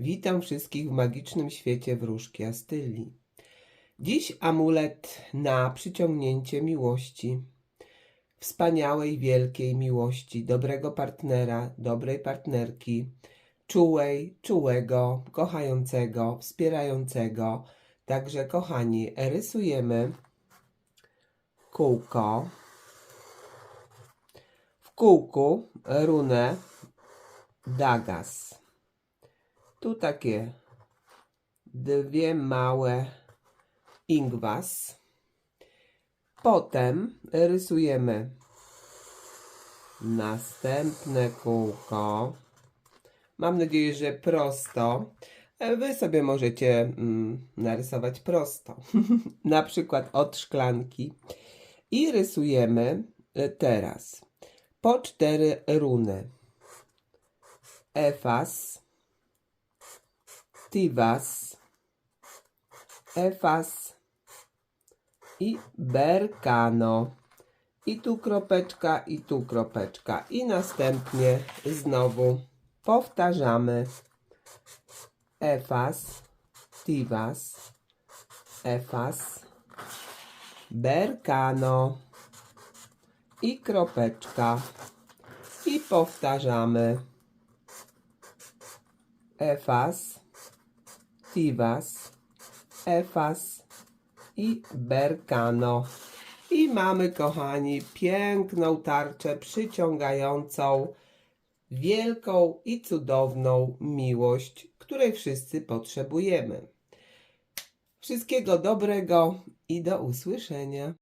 Witam wszystkich w magicznym świecie wróżki Astyli. Dziś amulet na przyciągnięcie miłości. Wspaniałej, wielkiej miłości, dobrego partnera, dobrej partnerki, czułej, czułego, kochającego, wspierającego. Także, kochani, rysujemy kółko. W kółku runę Dagas. Tu takie dwie małe ingwas. Potem rysujemy następne kółko. Mam nadzieję, że prosto. Wy sobie możecie mm, narysować prosto. Na przykład od szklanki. I rysujemy e, teraz po cztery runy. Efas, Tivas, Efas i Berkano. I tu kropeczka, i tu kropeczka. I następnie znowu powtarzamy Efas, Tivas, Efas, Berkano i kropeczka. I powtarzamy Efas, Tivas, Efas i Berkano. I mamy, kochani, piękną tarczę przyciągającą wielką i cudowną miłość, której wszyscy potrzebujemy. Wszystkiego dobrego i do usłyszenia.